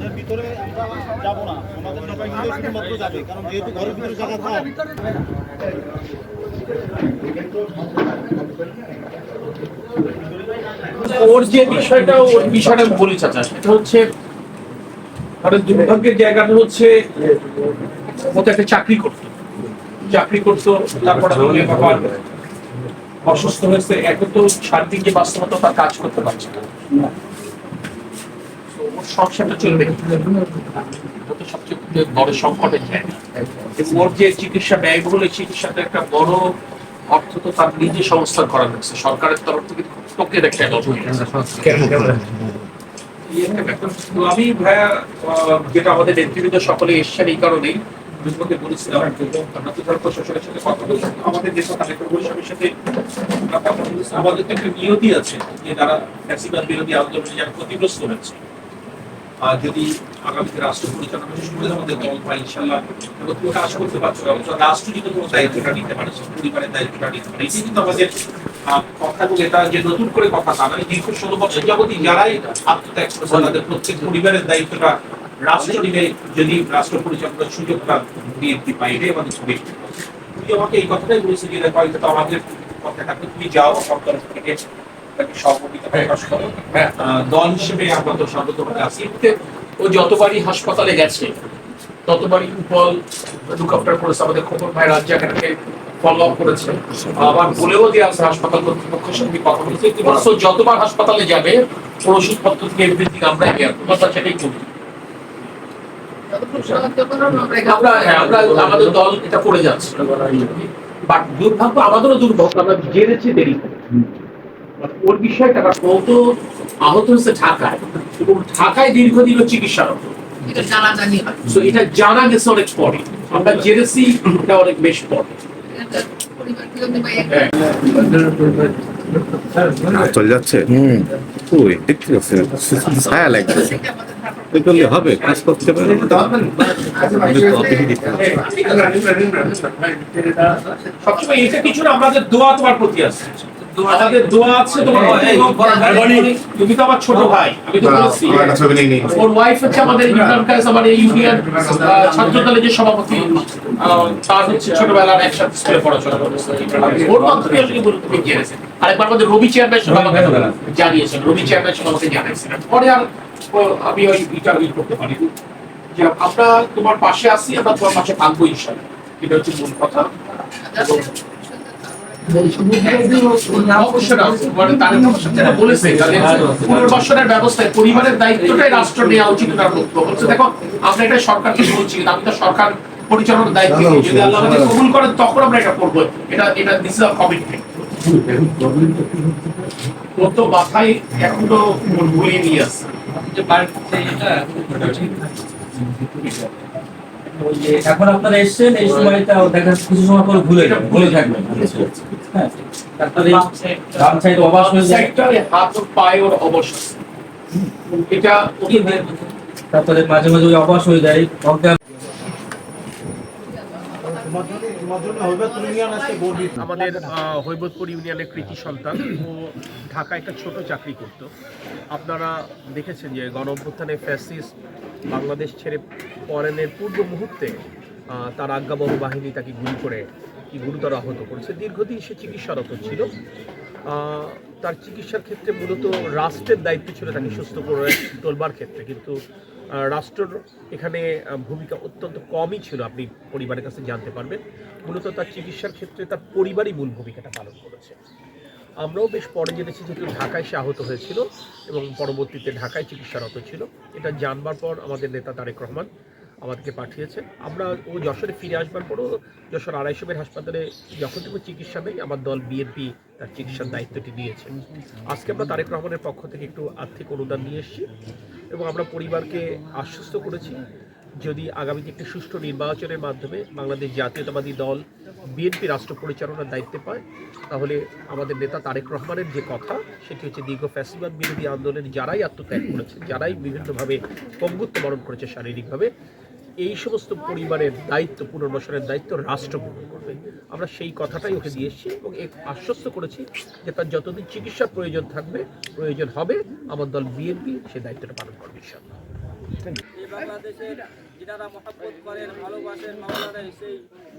ঘরের ভিতরে আমরা যাব না। আমাদের শুধুমাত্র যাবে, কারণ যেহেতু ঘরের ভিতরে জায়গা ওর যে বিষয়টা, ওর বিষয়টা বলি, চাচা, সেটা হচ্ছে মানে দুর্ভাগ্যের জায়গাটা হচ্ছে ও একটা চাকরি করতো। চাকরি করতো, তারপরে আমি বাবা, অসুস্থ হয়েছে, এখন তো সার্বিক যে বাস্তবতা, তার কাজ করতে পারছে না। চিকিৎসা ব্যয়বহুল এই একটা বড় অর্থ তো তার নিজে করা সরকারের তরফ থেকে আমি ভাইয়া যেটা আমাদের নেতৃবৃন্দ সকলে এসছেন এই কারণেই বলেছিলাম সাথে কথা আমাদের সাথে। আমাদের তো একটা নিয়তি আছে যে তারা ফ্যাসিবাদ বিরোধী আন্দোলনে যারা ক্ষতিগ্রস্ত হয়েছে যদি আগামীতে রাষ্ট্র পরিচালনা বিশেষ আমাদের দল বা ইনশাল্লাহ কেউ কাজ করতে পারছ রাষ্ট্র যদি কোনো দায়িত্বটা নিতে পারে পরিবারের দায়িত্বটা নিতে পারে এটি কিন্তু আমাদের কথা এটা যে নতুন করে কথা তা নয় দীর্ঘ ষোলো বছর যাবতই যারাই আত্মত্যাগ করেছে, তাদের প্রত্যেক পরিবারের দায়িত্বটা রাষ্ট্র নিবে যদি রাষ্ট্র পরিচালনার সুযোগটা বিএনপি পাইবে আমাদের বেশি তুমি আমাকে এই কথাটাই বলেছি যে এটা আমাদের কথা থাকবে, তুমি যাও তরফ থেকে তাকে সহমতিটা প্রকাশ করো। আহ, দল হিসেবে আমরা তো সর্বতভাবে আছি। ও যতবারই হাসপাতালে গেছে ততবারই উপল হেলিকপ্টার করেছে আমাদের খবর ভাই রাজ্জাকারকে ফলো আপ করেছে। আবার বলেও দিয়ে আছে হাসপাতাল কর্তৃপক্ষের সঙ্গে কথা বলেছে। বলছে যতবার হাসপাতালে যাবে ওর ওষুধপত্র থেকে এভরিথিং আমরা হেয়ার তোমার সেটাই করি আমরা হ্যাঁ, আমরা আমাদের দল এটা করে যাচ্ছে। বাট দুর্ভাগ্য আমাদেরও দুর্ভাগ্য আমরা জেনেছি দেরি ওর বিষয়টা কারণ ও তো আহত হয়েছে ঢাকায়। এবং ঢাকায় দীর্ঘদিন ও চিকিৎসারত। এটা জানাজানি হয়। এটা জানা গেছে অনেক পরে। আমরা জেনেছি এটা অনেক বেশ পরে। হ্যাঁ। চলে যাচ্ছে? ওই দেখতে ছায়া করলে হবে কাজ করতে পারে। সবসময় এটা কিছু না আমাদের দোয়া তোমার প্রতি আছে। আমাদের দোয়া আছে তোমার তুমি তো আমার ছোট ভাই আমি তো বলছি। ছবি নেই নেই। ওর ওয়াইফ হচ্ছে আমাদের ইউনিয়ন কাজ আমাদের ইউনিয়ন ছাত্র দলের যে সভাপতি তার হচ্ছে ছোটবেলার একসাথে স্কুলে পড়াশোনা করেছে ওর মাধ্যমে আসলে গুরুত্ব জেনেছে আরেকবার আমাদের রবি চেয়ারম্যান সঙ্গে আমাকে জানিয়েছেন রবি চেয়ারম্যান সঙ্গে আমাকে জানিয়েছিলেন পরে আর ও, আমি ওই করতে পারি যে আমরা তোমার পাশে আছি আমরা তোমার পাশে থাকব ইনশাল্লাহ এটা হচ্ছে মূল কথা। পরিবারের দায়িত্বটাই রাষ্ট্র নেওয়া উচিত ওনার বক্তব্য বলছে দেখো আমরা এটা সরকারকে বলছি আমি তো সরকার পরিচালনার দায়িত্ব। যদি আল্লাহ আমাদের কবুল করেন তখন আমরা এটা করব। এটা এটা দিস ইজ কমিটমেন্ট ও তো মাথায় এখনও ঘুরিয়ে নিয়ে আসছে। এখন আপনারা এসেছেন এই সময়টা দেখা কিছু সময় পরে ভুলে যাবেন ভুলে থাকবেন। হ্যাঁ তারপরে বাম সাইড অবাস হয়ে যায়। হাত ও পায়ে ওর অবশ্যই এটা তারপরে মাঝে মাঝে ওই অবাস হয়ে যায়। অজ্ঞান আমাদের হৈবতপুর ইউনিয়নের কৃতি সন্তান ও ঢাকায় একটা ছোট চাকরি করত। আপনারা দেখেছেন যে গণ অভ্যুত্থানে ফ্যাসিস্ট বাংলাদেশ ছেড়ে পলায়নের পূর্ব মুহূর্তে তার আজ্ঞাবহ বাহিনী তাকে গুলি করে গুরুতর আহত করেছে। দীর্ঘদিন সে চিকিৎসারত ছিল। তার চিকিৎসার ক্ষেত্রে মূলত রাষ্ট্রের দায়িত্ব ছিল তাকে সুস্থ করে তোলবার ক্ষেত্রে। কিন্তু রাষ্ট্রের এখানে ভূমিকা অত্যন্ত কমই ছিল, আপনি পরিবারের কাছে জানতে পারবেন। মূলত তার চিকিৎসার ক্ষেত্রে তার পরিবারই মূল ভূমিকাটা পালন করেছে। আমরাও বেশ পরে জেনেছি যেহেতু ঢাকায় সে আহত হয়েছিল এবং পরবর্তীতে ঢাকায় চিকিৎসারত ছিল। এটা জানবার পর আমাদের নেতা তারেক রহমান আমাদেরকে পাঠিয়েছে আমরা ও যশোরে ফিরে আসবার পরও যশোর আড়াইশো আড়াইশোমের হাসপাতালে যখন থেকে চিকিৎসা নেই, আমার দল বিএনপি তার চিকিৎসার দায়িত্বটি নিয়েছে। আজকে আমরা তারেক রহমানের পক্ষ থেকে একটু আর্থিক অনুদান নিয়ে এসেছি এবং আমরা পরিবারকে আশ্বস্ত করেছি যদি আগামীতে একটি সুষ্ঠু নির্বাচনের মাধ্যমে বাংলাদেশ জাতীয়তাবাদী দল, বিএনপি রাষ্ট্র পরিচালনার দায়িত্বে পায়, তাহলে আমাদের নেতা তারেক রহমানের যে কথা, সেটি হচ্ছে দীর্ঘ ফ্যাসিবাদ বিরোধী আন্দোলনে যারাই আত্মত্যাগ করেছে যারাই বিভিন্নভাবে পঙ্গুত্ব বরণ করেছে শারীরিকভাবে, এই সমস্ত পরিবারের দায়িত্ব, পুনর্বাসনের দায়িত্ব রাষ্ট্র গ্রহণ করবে। আমরা সেই কথাটাই ওকে দিয়ে এসেছি এবং আশ্বস্ত করেছি যে তার যতদিন চিকিৎসার প্রয়োজন থাকবে, প্রয়োজন হবে, আমার দল বিএনপি সে দায়িত্বটা পালন করবে, ইনশাআল্লাহ। বাংলাদেশের যিনারা মহাব্বত করেন, ভালোবাসেন মাওলারে সেই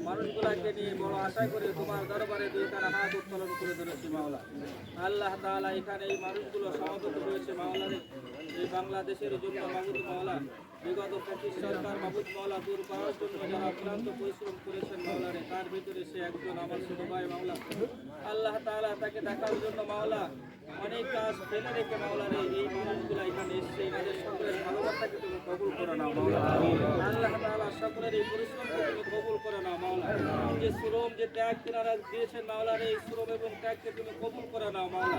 মানুষগুলাকে নিয়ে বড় আশা করে তোমার দরবারে দুই তারা হাত উত্তোলন করে ধরেছি মাওলা। আল্লাহ তাআলা এখানে এই মানুষগুলো সমাগত হয়েছে মাওলারে। এই বাংলাদেশের জন্য মাহমুদ মাওলা, বিগত পঁচিশ সরকার মাহমুদ মাওলা দূর করার জন্য যারা অক্লান্ত পরিশ্রম করেছেন মাওলারে, তার ভিতরে সে একজন আমার ছোট ভাই মাওলা। আল্লাহ তাআলা তাকে দেখার জন্য মাওলা অনেক কাজ ফেলে রেখে মাওলারে এই মানুষগুলো এখানে এসছে। এনাদের সকলের ভালোবাসাকে কবুল করে নাও আল্লাহ তাআলা তুমি কবুল করে নাও যে শ্রম যে ত্যাগ তিনারা দিয়েছেন মাওলার এই শ্রম এবং ত্যাগকে তুমি কবুল করে নাও মাওলা